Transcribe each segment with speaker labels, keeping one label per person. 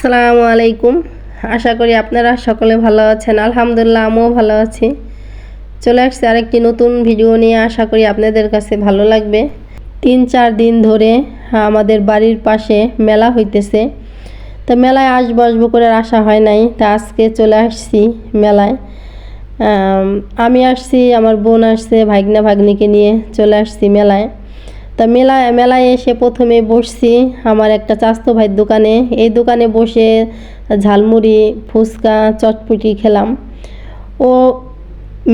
Speaker 1: আসসালামু আলাইকুম। আশা করি আপনারা সকলে ভালো আছেন। আলহামদুলিল্লাহ, আমিও ভালো আছি। চলে আসছে আরেকটি নতুন ভিডিও নিয়ে। আশা করি আপনাদের কাছে ভালো লাগবে। তিন চার দিন ধরে আমাদের বাড়ির পাশে মেলা হইতেছে। তো মেলায় আসব আসব করে আসা হয় নাই। তা আজকে চলে আসছি মেলায়। আমি আসছি, আমার বোন আসছে ভাগ্না ভাগ্নিকে নিয়ে চলে আসছি মেলায়। তা মেলায় মেলায় এসে প্রথমে বসছি আমার একটা চাস্তো ভাইয়ের দোকানে। এই দোকানে বসে ঝালমুড়ি, ফুচকা, চটপুটি খেলাম। ও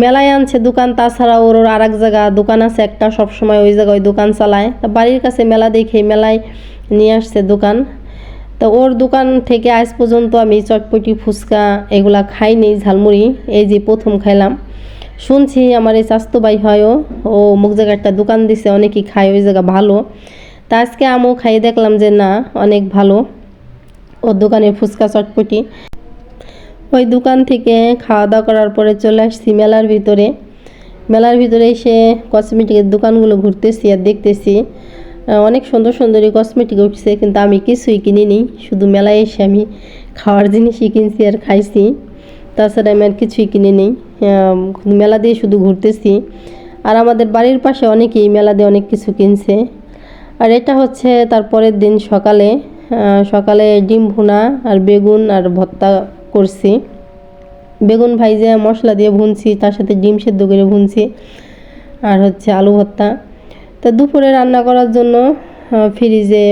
Speaker 1: মেলায় আনছে দোকান তাছাড়া ওর ওর আর এক জায়গা দোকান আছে একটা, সবসময় ওই জায়গায় দোকান চালায়। তা বাড়ির কাছে মেলা দেখে মেলায় নিয়ে আসছে দোকান। তো ওর দোকান থেকে আজ পর্যন্ত আমি চটপটি, ফুচকা এগুলা খাইনি, ঝালমুড়ি, এই যে প্রথম খাইলাম। শুনছি আমার এই স্বাস্থ্য ভাই হয়ও ও মুখ জায়গায় একটা দোকান দিছে, অনেকেই খায় ওই জায়গা ভালো। তা আজকে আমিও খাইয়ে দেখলাম যে না, অনেক ভালো। ওর দোকানের ফুচকা চটপটি। ওই দোকান থেকে খাওয়া দাওয়া করার পরে চলে আসছি মেলার ভিতরে। মেলার ভিতরে এসে কসমেটিকের দোকানগুলো ঘুরতেছি আর দেখতেছি। অনেক সুন্দর সুন্দরই কসমেটিক উঠছে, কিন্তু আমি কিছুই কিনিনি। শুধু মেলায় এসে আমি খাওয়ার জিনিসই কিনছি আর খাইছি। তাছাড়া আমি আর কিছুই কিনে নিই মেলা দিয়ে শুধু ঘুরতেছি। আর আমাদের বাড়ির পাশে অনেকেই মেলা দিয়ে অনেক কিছু কিনছে। আর এটা হচ্ছে তার পরের দিন সকালে সকালে ডিম ভুনা আর বেগুন আর ভর্তা করছি। বেগুন ভাইজে মশলা দিয়ে ভুনছি, তার সাথে ডিম সেদ্ধ করে ভুনছি আর হচ্ছে আলু ভর্তা। তো দুপুরে রান্না করার জন্য ফ্রিজে,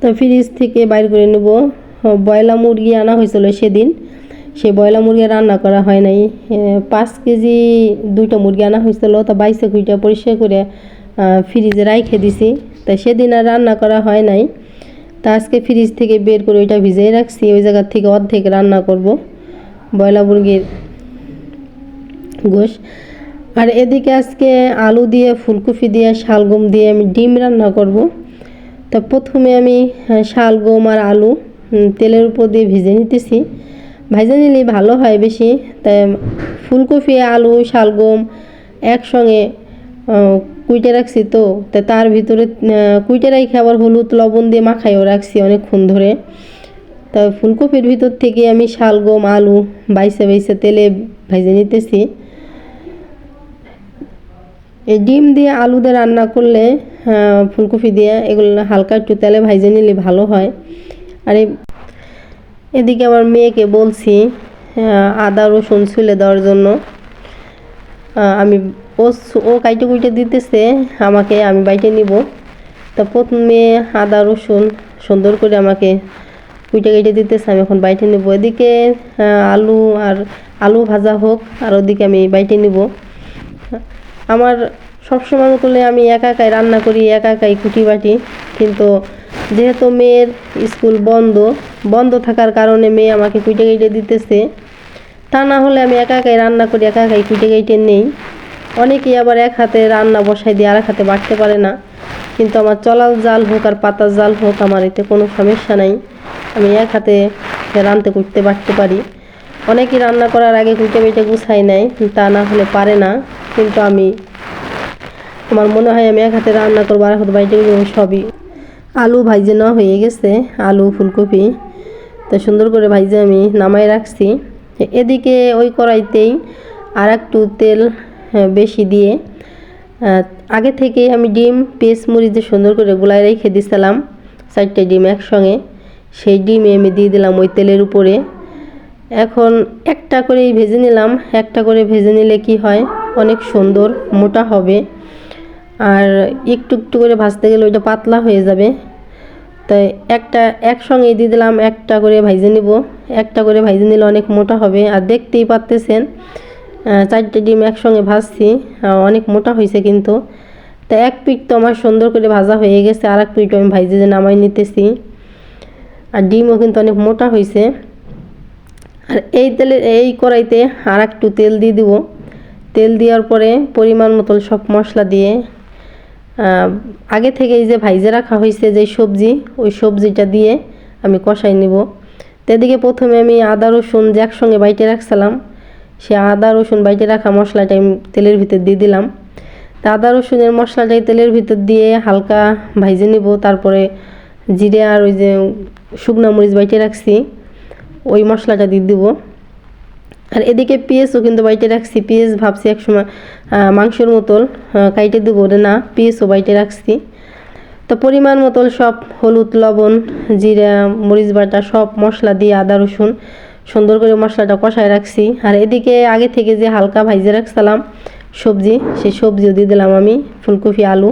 Speaker 1: তো ফ্রিজ থেকে বাইর করে নেব। বয়লা মুরগি আনা হয়েছিল সেদিন। সেই বয়লা মুরগি রান্না করা হয় নাই। পাঁচ কেজি দুইটা মুরগি আনা হয়েছিল তা বাইশে কুইটা পরিষ্কার করে ফ্রিজে রাইখে দিছি। তা সেদিন আর রান্না করা হয় নাই। তা আজকে ফ্রিজ থেকে বের করে ওইটা ভিজিয়ে রাখছি, ওই জায়গার থেকে অর্ধেক রান্না করব বয়লা মুরগির গোশ। আর এদিকে আজকে আলু দিয়ে, ফুলকপি দিয়ে, শালগম দিয়ে আমি ডিম রান্না করব। তা প্রথমে আমি শালগম আর আলু তেলের উপর দিয়ে ভিজে নিতেছি। ভেজে নিলে ভালো হয় বেশি। তাই ফুলকপি, আলু, শালগম একসঙ্গে কুইটে রাখছি তো। তা তার ভিতরে কুইটে রাখি আবার হলুদ, লবণ দিয়ে মাখাইও রাখছি অনেকক্ষণ ধরে। তা ফুলকপির ভিতর থেকে আমি শালগম, আলু বাইসে বাইসে তেলে ভেজে নিতেছি। এই ডিম দিয়ে আলু দিয়ে রান্না করলে ফুলকপি দিয়ে এগুলো হালকা একটু তেলে ভাইজে নিলে ভালো হয়। আর এদিকে আমার মেয়েকে বলছি আদা, রসুন ছুলে দেওয়ার জন্য। আমি ও ও কাইটে কুইটে দিতেছে, আমাকে আমি বাইটে নিব। তা প্রথমে আদা, রসুন সুন্দর করে আমাকে কুইটে কেটে দিতেছে, আমি এখন বাইটে নিব। এদিকে আলু আর আলু ভাজা হোক, আর ওদিকে আমি বাইটে নিব। আমার সবসময় করলে আমি একা একাই রান্না করি, একা একাই কুটি বাটি কিন্তু যেহেতু মেয়ের স্কুল বন্ধ বন্ধ থাকার কারণে মেয়ে আমাকে কুইটে কেটে দিতেছে। তা না হলে আমি একা একাই রান্না করি, একা একাই কুইটে কেটে নেই। অনেকেই আবার এক হাতে রান্না বসাই দিয়ে আর এক হাতে বাড়তে পারে না। কিন্তু আমার চলাল জাল হোক আর পাতার জাল হোক, আমার এতে কোনো সমস্যা নাই। আমি এক হাতে রানতে করতে বাড়তে পারি। অনেকেই রান্না করার আগে কুইটে বেটে গুছাই নেয়, তা না হলে পারে না। কিন্তু আমি, আমার মনে হয় আমি এক হাতে রান্না করব আর হাতে করব, সবই। আলু ভাইজে নেওয়া হয়ে গেছে আলু ফুলকপি। তো সুন্দর করে ভাইজে আমি নামাই রাখছি। এদিকে ওই কড়াইতেই আর একটু তেল হ্যাঁ, বেশি দিয়ে আগে থেকে আমি ডিম পেস্ট দিয়ে সুন্দর করে গুলাই রেখে দিছিলাম চারটে ডিম একসঙ্গে। সেই ডিমে আমি দিয়ে দিলাম ওই তেলের উপরে। এখন একটা করেই ভেজে নিলাম একটা করে ভেজে নিলে কি হয়? অনেক সুন্দর মোটা হবে। আর একটু একটু করে ভাজতে গেলে ওইটা পাতলা হয়ে যাবে। তাই একটা একসঙ্গে দিয়ে দিলাম, একটা করে ভাইজে নিব। একটা করে ভাইজে নিলে অনেক মোটা হবে। আর দেখতেই পারতেছেন চারটে ডিম একসঙ্গে ভাজছি অনেক মোটা হয়েছে কিন্তু। তা এক পিঠ তো আমার সুন্দর করে ভাজা হয়ে গেছে আর এক পিঠও আমি ভাইজে নামাই নিতেছি। আর ডিমও কিন্তু অনেক মোটা হয়েছে। আর এই তেলে, এই কড়াইতে আর একটু তেল দিয়ে দিব। তেল দেওয়ার পরে পরিমাণ মতো সব মশলা দিয়ে আগে থেকে এই যে ভাইজে রাখা হয়েছে যে সবজি, ওই সবজিটা দিয়ে আমি কষাই নিব। তেদিকে প্রথমে আমি আদা, রসুন যে একসঙ্গে বাইটে রাখছিলাম, সে আদা, রসুন বাইটে রাখা মশলাটা আমি তেলের ভিতর দিয়ে দিলাম। তা আদা, রসুনের মশলাটাই তেলের ভিতর দিয়ে হালকা ভাইজে নিব, তারপরে জিরে আর ওই যে শুকনা মরিচ বাইটে রাখছি, ওই মশলাটা দিয়ে দিব। আর এদিকে পেঁয়াজও কিন্তু বাইটে রাখছি। পেঁয়াজ ভাবছি একসময় মাংসের মতন কাইটে দেবো না পেঁয়াজও বাইটে রাখছি। তো পরিমাণ মতন সব হলুদ, লবণ, জিরা, মরিচ বাটা, সব মশলা দিয়ে আদা, রসুন সুন্দর করে মশলাটা কষায় রাখছি। আর এদিকে আগে থেকে যে হালকা ভাইজে রাখছিলাম সবজি, সেই সবজিও দিয়ে দিলাম আমি ফুলকপি, আলু।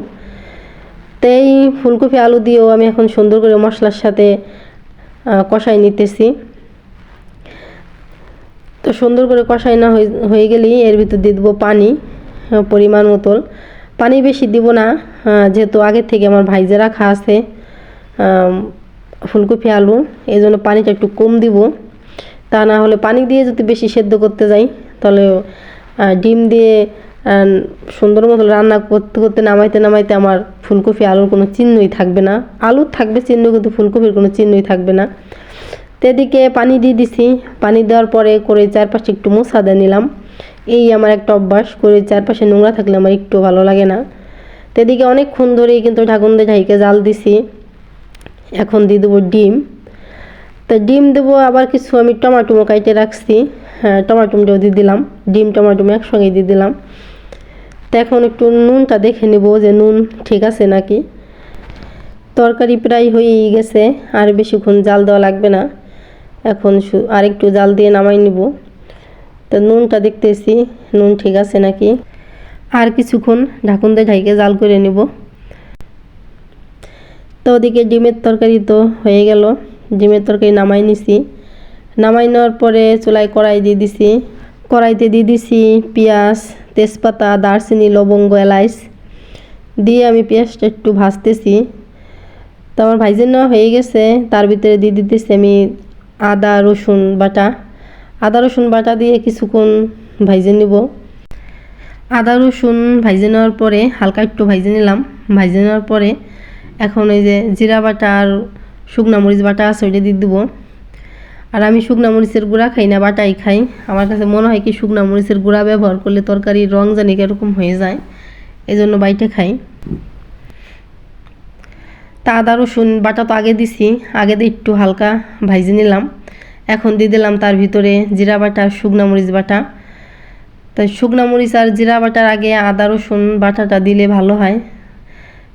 Speaker 1: তো এই ফুলকপি, আলু দিয়েও আমি এখন সুন্দর করে মশলার সাথে কষাই নিতেছি। তো সুন্দর করে কষাই না হয়ে হয়ে গেলেই এর ভিতর দিয়ে দেবো পানি পরিমাণ মতন। পানি বেশি দিব না যেহেতু আগের থেকে আমার ভাইজে রাখা আছে ফুলকপি, আলু, এই জন্য পানিটা একটু কম দিব। তা না হলে পানি দিয়ে যদি বেশি সেদ্ধ করতে যাই, তাহলে ডিম দিয়ে সুন্দর মতো রান্না করতে করতে, নামাইতে নামাইতে আমার ফুলকপি, আলুর কোনো চিহ্নই থাকবে না। আলুর থাকবে চিহ্ন, কিন্তু ফুলকপির কোনো চিহ্নই থাকবে না। তো এদিকে পানি দিয়ে দিছি। পানি দেওয়ার পরে করে চারপাশে একটু মোছা দিয়ে নিলাম। এই আমার একটা অভ্যাস, করে চারপাশে নোংরা থাকলে আমার একটু ভালো লাগে না। তো এদিকে অনেকক্ষণ ধরেই কিন্তু ঢাকুন দিয়ে ঢাইকে জাল দিছি। এখন দিয়ে দেবো ডিম। তো ডিম দেবো, আবার কিছু আমি টমাটোমো কাইটে রাখছি। হ্যাঁ টমাটোমটাও দিয়ে দিলাম। ডিম, টমাটোম একসঙ্গে দিয়ে দিলাম। তো এখন একটু নুনটা দেখে নেব যে নুন ঠিক আছে নাকি। তরকারি প্রায় হয়েই গেছে, আর বেশিক্ষণ জাল দেওয়া লাগবে না। এখন শু- আর জাল দিয়ে নামাই নিব। তো নুনটা দেখতেছি, নুন ঠিক আছে নাকি? আর কিছুক্ষণ ঢাকুন দিয়ে ঢাইকে জাল করে নিব। তো ওদিকে ডিমের তরকারি তো হয়ে গেল। ডিমের তরকারি নামাই নিছি। নামাই নেওয়ার পরে চুলায় কড়াই দিয়ে দিছি। কড়াইতে দিয়ে দিছি পেঁয়াজ, তেজপাতা, দারচিনি, লবঙ্গ, এলাইচ। দিয়ে আমি পেঁয়াজটা একটু ভাজতেছি। তো আমার ভাইজে নেওয়া হয়ে গেছে, তার ভিতরে দিয়ে দিতেছি আমি আদা, রসুন বাটা। আদা, রসুন বাটা দিয়ে কিছুক্ষণ ভাইজে নিব। আদা, রসুন ভাইজে নেওয়ার পরে হালকা একটু ভাইজে নিলাম। ভাইজে নেওয়ার পরে এখন এই যে জিরা বাটা আর শুকনা মরিচ বাটা আছে ওইটা দিয়ে দেবো। আর আমি শুকনা মরিচের গুঁড়া খাই না, বাটাই খাই। আমার কাছে মনে হয় কি শুকনা মরিচের গুঁড়া ব্যবহার করলে তরকারির রং জানি এরকম হয়ে যায়। এই জন্য বাইটে খাই। তা আদা, রসুন বাটা তো আগে দিছি, আগে দিয়ে একটু হালকা ভাইজে নিলাম। এখন দিয়ে দিলাম তার ভিতরে জিরা বাটা, শুকনা মরিচ বাটা। তো শুকনা মরিচ আর জিরা বাটার আগে আদা, রসুন বাটাটা দিলে ভালো হয়।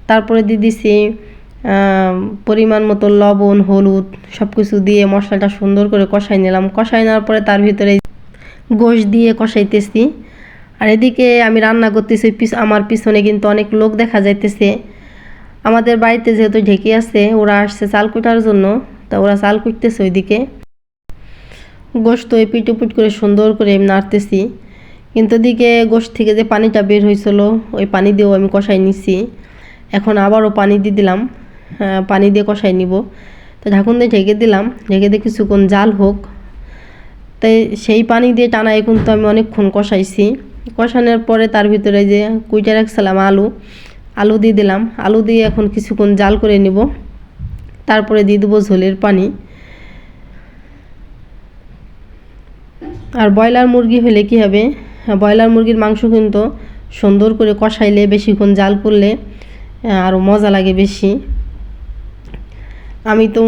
Speaker 1: তারপরে দিয়ে দিছি পরিমাণ মতো লবণ, হলুদ সব কিছু দিয়ে মশলাটা সুন্দর করে কষাই নিলাম। কষাই নেওয়ার পরে তার ভিতরে গোশ দিয়ে কষাইতেছি। আর এদিকে আমি রান্না করতেছি, পিছ- আমার পিছনে কিন্তু অনেক লোক দেখা যাইতেছে। আমাদের বাড়িতে যেহেতু ঢেকে আছে ওরা আসছে চাল কুটার জন্য তা ওরা চাল কুটতেছে ওইদিকে। গোস্ত এই পিটুপুট করে সুন্দর করে নাড়তেছি। কিন্তু ওদিকে গোস্ত থেকে যে পানিটা বের হয়েছিল ওই পানি দিয়েও আমি কষাই নিছি। এখন আবারও পানি দিয়ে দিলাম আহ, পানি দিয়ে কষাই নিব। তো ঢাকুন দিয়ে ঢেকে দিলাম ঢেকে দিয়ে কিছুক্ষণ জাল হোক। তাই সেই পানি দিয়ে টানায় কিন্তু আমি অনেকক্ষণ কষাইছি। কষানোর পরে তার ভিতরে যে কুইটা রাখছিলাম আলু আলু দিয়ে দিলাম। আলু দিয়ে এখন কিছুক্ষণ জাল করে নিব। তারপরে দিয়ে দেবো ঝোলের পানি। আর ব্রয়লার মুরগি হলে কি হবে? ব্রয়লার মুরগির মাংস কিন্তু সুন্দর করে কষাইলে বেশিক্ষণ জাল করলে আরও মজা লাগে বেশি। আমি তো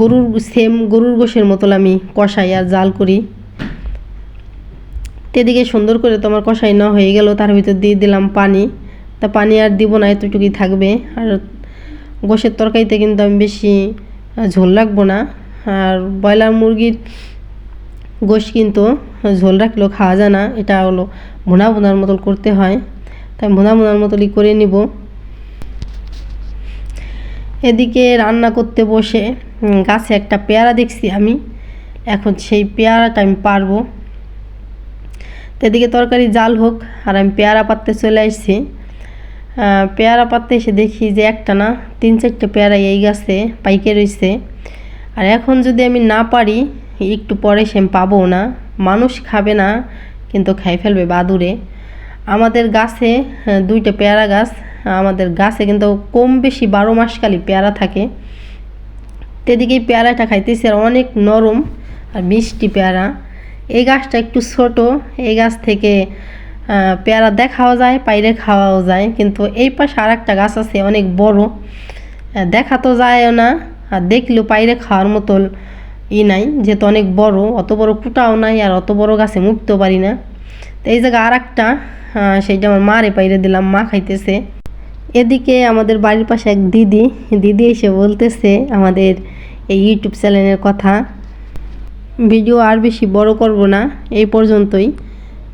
Speaker 1: গরুর সেম গরুর গোশের মতো আমি কষাই আর জাল করি। তেদিকে সুন্দর করে তোমার কষাই না হয়ে গেল, তার ভিতর দিয়ে দিলাম পানি। তা পানি আর দিব না, এতটুকুই থাকবে। আর গোশের তরকারিতে কিন্তু আমি বেশি ঝোল রাখব না। আর ব্রয়লার মুরগির গোশ কিন্তু ঝোল রাখলেও খাওয়া যায় না, এটা হলো ভুনা ভুনার মতো করতে হয়। তাই ভুনা ভুনার মতোই করে নিব। এদিকে রান্না করতে বসে গাছে একটা পেয়ারা দেখছি আমি। এখন সেই পেয়ারাটা আমি পারব। তো এদিকে তরকারি জাল হোক, আর আমি পেয়ারা পাততে চলে আসছি। পেয়ারা পাততে এসে দেখি যে একটা না, তিন চারটে পেয়ারা এই গাছে পাইকে রয়েছে আর এখন যদি আমি না পারি, একটু পরে সে পাবো না। মানুষ খাবে না, কিন্তু খাই ফেলবে বাদুরে আমাদের গাছে দুইটা পেয়ারা গাছ। আমাদের গাছে কিন্তু কম বেশি বারো মাসকালই পেয়ারা থাকে। তেদিকে এই পেয়ারাটা খাইতেছে আর অনেক নরম আর মিষ্টি পেয়ারা। এই গাছটা একটু ছোট, এই গাছ থেকে পেয়ারা দেখাও যায়, পাইরে খাওয়াও যায়, কিন্তু এই পাশে আর একটা গাছ আছে, অনেক বড়। দেখা তো যায়ও না, আর দেখলেও পাইরে খাওয়ার মতো ই নাই, যেহেতু অনেক বড়, অত বড় কুটাও নাই, আর অত বড় গাছে মুখতেও পারি না। তো এই জায়গায় আর একটা সেইটা আমার মারে পাইরে দিলাম, মা খাইতেছে। এদিকে আমাদের বাড়ির পাশে এক দিদি দিদি এসে বলতেছে আমাদের এই ইউটিউব চ্যানেলের কথা, ভিডিও আর বেশি বড় করব না, এই পর্যন্তই।